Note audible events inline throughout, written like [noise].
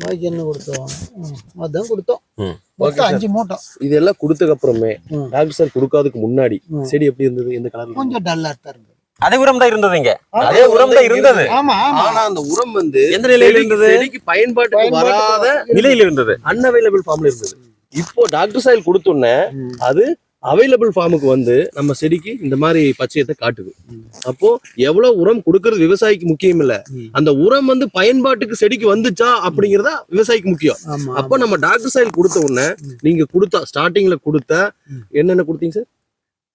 பாக்கி என்ன கொடுத்தோம்? அதான் கொடுத்தோம். மொத்தம் அஞ்சு மூட்டை. இதெல்லாம் கொடுத்ததுக்கு அப்புறமே. டாக்டர் சார் கொடுக்காததுக்கு முன்னாடி. செடி எப்படி இருந்தது? எந்த கலர் கொஞ்சம் டல்லா தான் இருந்தது. அதே உரம் தான் இருந்தது இங்க. அதே உரம் தான் இருந்தது. ஆமா ஆனா அந்த உரம் வந்து எந்த நிலையில இருந்தது? செடிக்கு பயன்பாட்டுக்கு வராத நிலையில இருந்தது. அன்அவைலபிள் ஃபார்ம்ல இருந்தது. இப்போ டாக்டர் சாயல் கொடுத்தோன்னே. அது அவைலபிள் ஃபார்முக்கு வந்து நம்ம செடிக்கு இந்த மாதிரி பச்சையத்தை காட்டுது அப்போ எவ்வளவு உரம் கொடுக்கறது விவசாயிக்கு முக்கியம் இல்ல. அந்த உரம் வந்து பயன்பாட்டுக்கு செடிக்கு வந்துச்சா அப்படிங்கறதா விவசாயிக்கு முக்கியம் அப்போ நம்ம டாக்டர் சாயல் கொடுத்த உடனே நீங்க கொடுத்தா ஸ்டார்டிங்ல கொடுத்த. என்னென்ன கொடுத்தீங்க சார்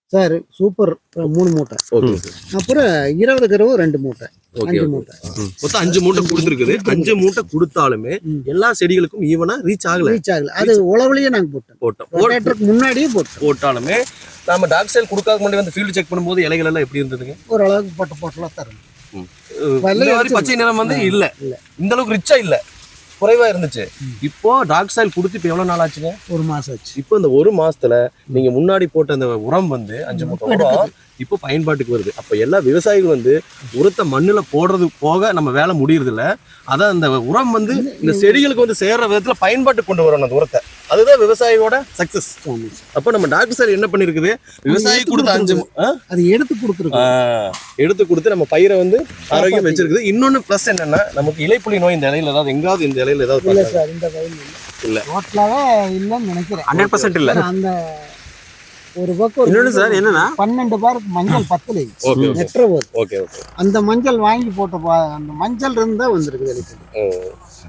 சார் சூப்பர் மூணு மூட்டை. அப்புறம் இருபது கருவு ரெண்டு மூட்டை. அஞ்சு மூட்டை. மொத்தம் அஞ்சு மூட்டை கொடுத்துருக்குது. அஞ்சு மூட்டை. கொடுத்தாலுமே. எல்லா செடிகளுக்கும் ஈவனா ரீச் ஆகல. ரீச் ஆகல. அது உழவுலயே நாங்க போட்டோம். போட்டோம். போட்- ரொட்டேட்டருக்கு முன்னாடியே போட்டோம். போட்டாலுமே நம்ம டாக் சைல் கொடுக்காத முன்னாடி வந்து ஃபீல்டு செக் பண்ணும்போது இலைகள் எல்லாம் எப்படி இருந்ததுங்க? ஓரளவுக்கு போட்ட போட்டலாம் தரும் பச்சை நிறம் வந்து இல்ல. இல்ல. இந்த அளவுக்கு ரிச்சா இல்ல. குறைவா இருந்துச்சு. இப்போ டாக் சைல் கொடுத்து இப்போ எவ்வளவு நாள் ஆச்சுங்க? ஒரு மாசம் ஆச்சு. இப்போ இந்த ஒரு மாசத்துல நீங்க முன்னாடி போட்ட அந்த உரம் வந்து அஞ்சு மூட்டை உரம் இப்போ பயன்பாட்டுக்கு வருது. அப்ப எல்லா விவசாயிகள் வந்து உரத்தை மண்ணுல போடுறது போக நம்ம வேலை முடியறது இல்ல அதான் அந்த உரம் வந்து இந்த செடிகளுக்கு வந்து சேர்ற விதத்துல பயன்பாட்டுக்கு கொண்டு வரணும் அந்த உரத்தை. அதுதான் விவசாயியோட சக்சஸ். அப்ப நம்ம டாக்டர் சார் என்ன பண்ணிருக்குது? விவசாயி கொடுத்த அஞ்சு? அது எடுத்து கொடுத்துருக்கோம் ஆ, எடுத்து கொடுத்து நம்ம பயிரை வந்து ஆரோக்கியம் வச்சிருக்குது. இன்னொன்னு பிளஸ் என்னன்னா நமக்கு இலைப்புலி நோய் இந்த இலையில ஏதாவது எங்காவது இந்த இலையில ஏதாவது இல்ல சார் இந்த வயல் இல்ல. டோட்டலாவே இல்லைன்னு நினைக்கிறேன். ஹண்ட்ரட் பர்சன்ட் இல்ல. அந்த ஒரு பக்கம் இன்னொன்னு சார் என்னன்னா? பன்னெண்டு பேருக்கு மஞ்சள் பத்தலை. Okay okay. அந்த மஞ்சள் வாங்கி போட்ட அந்த மஞ்சள் இருந்தா வந்திருக்குது வெளிச்சம்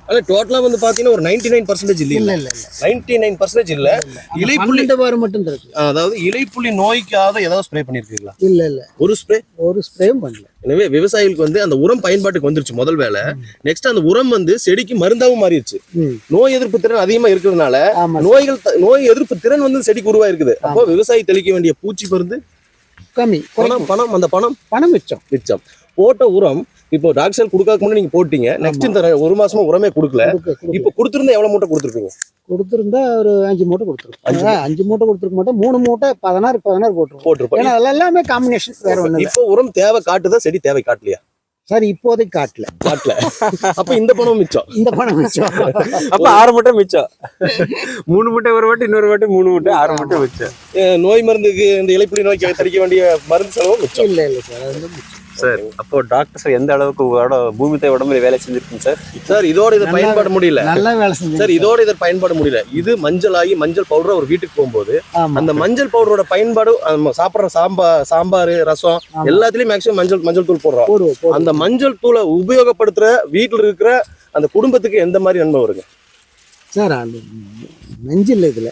ஆனா டோட்டலா வந்து பாத்தீங்கன்னா ஒரு நைன்டி நைன் பர்சன்டேஜ் இல்ல இல்ல இல்ல. நைன்டி நைன் பர்சன்டேஜ் இல்ல இலைப்புள்ளி பேர் மட்டும் இருக்கு அதாவது இலைப்புலி நோய்க்காக ஏதாவது ஸ்ப்ரே பண்ணிருக்கீங்களா? இல்ல இல்ல. ஒரு ஸ்ப்ரே ஒரு ஸ்ப்ரேயும் பண்ணல. எனவே விவசாயிகளுக்கு வந்து அந்த உரம் பயன்பாட்டுக்கு வந்துருச்சு முதல் வேலை நெக்ஸ்ட் அந்த உரம் வந்து செடிக்கு மருந்தாவும் மாறிடுச்சு. நோய் எதிர்ப்பு திறன் அதிகமா இருக்கிறதுனால நோய்கள் நோய் எதிர்ப்பு திறன் வந்து செடிக்கு உருவாயிருக்குது. அப்போ விவசாயி தெளிக்க வேண்டிய பூச்சி மருந்து? கம்மி. பணம் பணம் அந்த பணம்? பணம் மிச்சம். மிச்சம். போட்ட உரம் இப்போ டாக்டர் கொடுக்காத முன்னாடி நீங்க போட்டீங்க. நெக்ஸ்ட் இந்த ஒரு மாசமா உரமே கொடுக்கல. கொடுக்க- கொடுக்க. இப்போ கொடுத்துருந்தா எவ்வளவு மூட்டை கொடுத்துருப்பீங்க? கொடுத்திருந்தா ஒரு அஞ்சு மூட்டை கொடுத்துருக்கோம். அஞ்சு மூட்டை. கொடுத்துருக்க மாட்டோம். மூணு மூட்டை பதினாறு பதினாறு போட்டுருவோம் போட்டிருப்போம். ஏன்னா அதெல்லாம் எல்லாமே காம்பினேஷன் வேற இல்ல இப்போ உரம் தேவை காட்டுதா செடி தேவை காட்டலையா? சார் இப்போதைக்கு காட்டல. காட்டல. அப்ப இந்த பணம் மிச்சம். இந்த பணம் மிச்சம். அப்ப ஆறு முட்டை மிச்சம். மூணு முட்டை ஒரு வாட்டி இன்னொரு வாட்டி மூணு முட்டை ஆறு முட்டை மிச்சம். நோய் மருந்துக்கு இந்த இலைப்புலி நோய்க்கு தடிக்க வேண்டிய மருந்து செலவும் மிச்சம். இல்ல இல்ல சார் அது வந்து மிச்சம். சார் அப்போ டாக்டர் சார் எந்த அளவுக்கு உங்களோட பூமி தாய் உடம்புல வேலை செஞ்சிருக்குங்க சார்? சார் இதோட இதை பயன்பட முடியல. நல்லா வேலை செஞ்சு சார் இதோட இதை பயன்பட முடியல. இது மஞ்சள் ஆகி மஞ்சள் பவுடர் ஒரு வீட்டுக்கு போகும்போது அந்த மஞ்சள் பவுடரோட பயன்பாடு நம்ம சாப்பிடுற சாம்பா சாம்பார் ரசம். எல்லாத்துலயும் மேக்ஸிமம் மஞ்சள் மஞ்சள் தூள் போடுறோம். அந்த மஞ்சள் தூளை உபயோகப்படுத்துற வீட்டுல இருக்கிற அந்த குடும்பத்துக்கு எந்த மாதிரி நன்மை வருங்க? சார் அந்த நெஞ்சில் இதுல.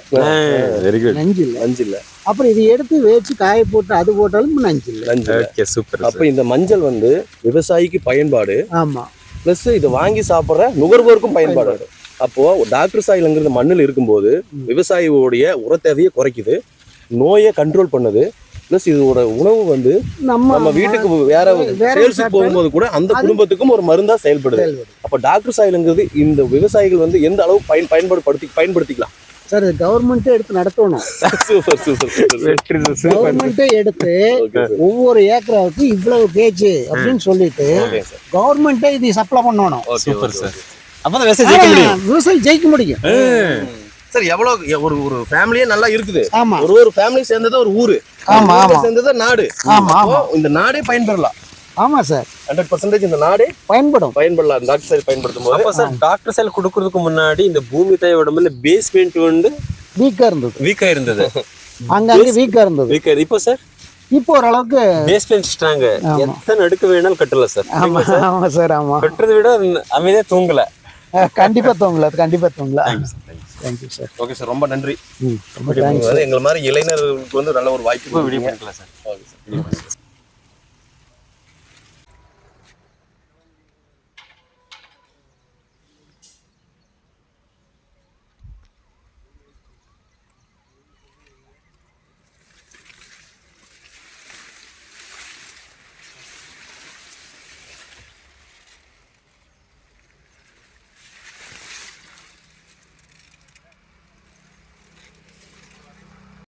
வெரி குட் நஞ்சில் மஞ்சள் அப்புறம் இதை எடுத்து வேச்சு காய போட்டு அது போட்டாலும் நஞ்சில் மஞ்சள் ஓகே சூப்பர் அப்ப இந்த மஞ்சள் வந்து விவசாயிக்கு பயன்பாடு ஆமா. பிளஸ் இதை வாங்கி சாப்பிடுற நுகர்வோருக்கும் பயன்பாடு. அப்போ டாக்டர் சாயில்ங்கிறது மண்ணில் இருக்கும்போது விவசாயியோடைய உர தேவையை குறைக்குது நோயை கண்ட்ரோல் பண்ணுது பிளஸ் இதோட உணவு வந்து நம்ம நம்ம வீட்டுக்கு வேற வேற சேல்ஸுக்கு போகும்போது கூட அந்த குடும்பத்துக்கும் ஒரு மருந்தா செயல்படுது. அப்ப டாக்டர் சாயிலுங்கிறது இந்த விவசாயிகள் வந்து எந்த அளவு பயன் பயன்பாடுபடுத்தி பயன்படுத்திக்கலாம்? சார் கவர்மெண்ட்டே எடுத்து நடத்தணும். சூப்பர் சூப்பர் கவர்மெண்ட்டே எடுத்து ஒவ்வொரு ஏக்கராவுக்கு இவ்வளவு பேஜ் அப்படின்னு சொல்லிட்டு கவர்மெண்ட்டே இதை சப்ளை பண்ணணும். சூப்பர் சார் அப்பதான் விவசாயி ஜெயிக்க முடியும். சார் எவ்வளவு ஒரு ஒரு ஃபேமிலியே நல்லா இருக்குது. ஆமா. ஒரு ஒரு ஃபேமிலி சேர்ந்தது ஒரு ஊரு. ஆமா, ஆமா. சேர்ந்தது நாடு. ஆமா, இந்த நாடே பயன்பெறலாம். ஆமா சார் ஹண்ட்ரட் பர்சன்டேஜ் இந்த நாடே பயன்படும். பயன்படலாம் டாக்டர் சார் பயன்படுத்தும் போது. அப்போ சார் டாக்டர் சார் கொடுக்கறதுக்கு முன்னாடி இந்த பூமி தாய் உடம்புல பேஸ்மெண்ட் வந்து வீக்கா இருந்தது. வீக்கா இருந்தது. [laughs] அங்கங்க வீக்கா இருந்தது. வீக்கா இப்போ சார் இப்போ ஓரளவுக்கு பேஸ்மெண்ட் ஸ்ட்ராங். எத்தனை அடுக்கு வேணாலும் கட்டலாம் சார் ஆமா ஆமா சார் ஆமா. கட்டுறதை விட அமைதியா தூங்கல. [laughs] கண்டிப்பா தூங்கல கண்டிப்பா தூங்கல. தேங்க்யூ சார் ஓகே சார் ரொம்ப நன்றி. ம் ரொம்ப தேங்க்ஸ் எங்களை மாதிரி இளைஞர்களுக்கு வந்து நல்ல ஒரு வாய்ப்பு வீடியோ. பண்ணிக்கலாம் சார் ஓகே சார்